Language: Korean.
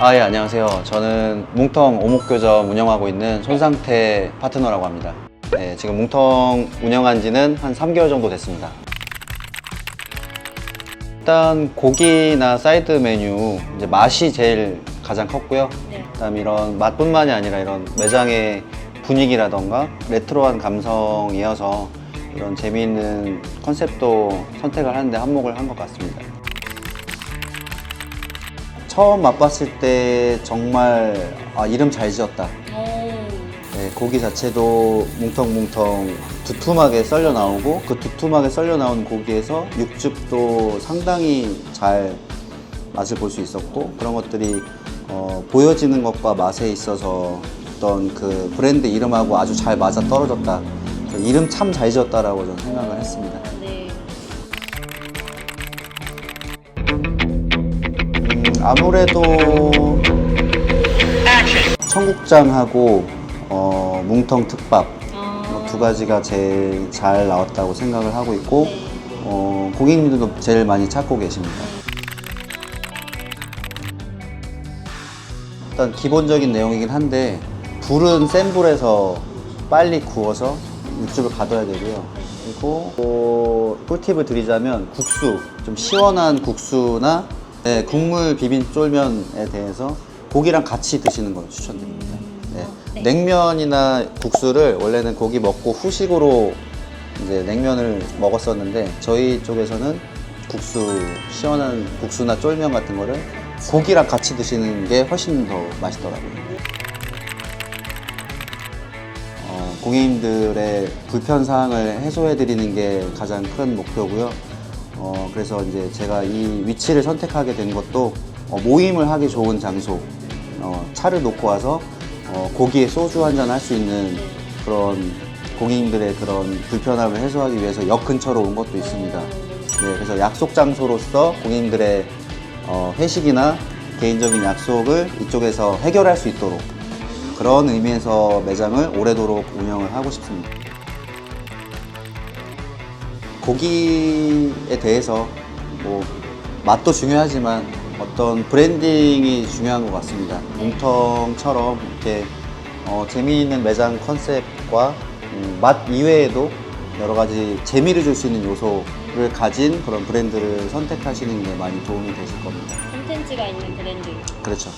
아, 예, 안녕하세요. 저는 뭉텅 오목교점 운영하고 있는 손상태 파트너라고 합니다. 네, 지금 뭉텅 운영한 지는 한 3개월 정도 됐습니다. 일단 고기나 사이드 메뉴, 이제 맛이 제일 가장 컸고요. 네. 그다음 이런 맛뿐만이 아니라 이런 매장의 분위기라던가 레트로한 감성이어서 이런 재미있는 컨셉도 선택을 하는데 한몫을 한 것 같습니다. 처음 맛봤을 때 정말 아, 이름 잘 지었다. 오. 네, 고기 자체도 뭉텅뭉텅 두툼하게 썰려 나오고 그 두툼하게 썰려 나온 고기에서 육즙도 상당히 잘 맛을 볼 수 있었고 그런 것들이 어, 보여지는 것과 맛에 있어서 어떤 그 브랜드 이름하고 아주 잘 맞아 떨어졌다. 이름 참 잘 지었다라고 저는 생각을 했습니다. 네. 아무래도 청국장하고 어, 뭉텅 특밥 아. 뭐두 가지가 제일 잘 나왔다고 생각을 하고 있고 어, 고객님들도 제일 많이 찾고 계십니다. 일단 기본적인 내용이긴 한데 불은 센 불에서 빨리 구워서 육즙을 가둬야 되고요. 그리고 또 꿀팁을 드리자면 국수, 좀 시원한 국수나 네, 국물 비빔 쫄면에 대해서 고기랑 같이 드시는 걸 추천드립니다. 네. 네. 냉면이나 국수를 원래는 고기 먹고 후식으로 이제 냉면을 먹었었는데 저희 쪽에서는 국수 시원한 국수나 쫄면 같은 거를 고기랑 같이 드시는 게 훨씬 더 맛있더라고요. 어, 고객님들의 불편 사항을 해소해 드리는 게 가장 큰 목표고요. 어, 그래서 이제 제가 이 위치를 선택하게 된 것도 어, 모임을 하기 좋은 장소, 어, 차를 놓고 와서 어, 고기에 소주 한 잔 할 수 있는 그런 고객님들의 그런 불편함을 해소하기 위해서 역 근처로 온 것도 있습니다. 네, 그래서 약속 장소로서 고객님들의 어, 회식이나 개인적인 약속을 이쪽에서 해결할 수 있도록 그런 의미에서 매장을 오래도록 운영을 하고 싶습니다. 고기에 대해서 뭐 맛도 중요하지만 어떤 브랜딩이 중요한 것 같습니다. 뭉텅처럼 이렇게 어, 재미있는 매장 컨셉과 음, 맛 이외에도 여러 가지 재미를 줄 수 있는 요소를 가진 그런 브랜드를 선택하시는 게 많이 도움이 되실 겁니다. 콘텐츠가 있는 브랜드. 그렇죠.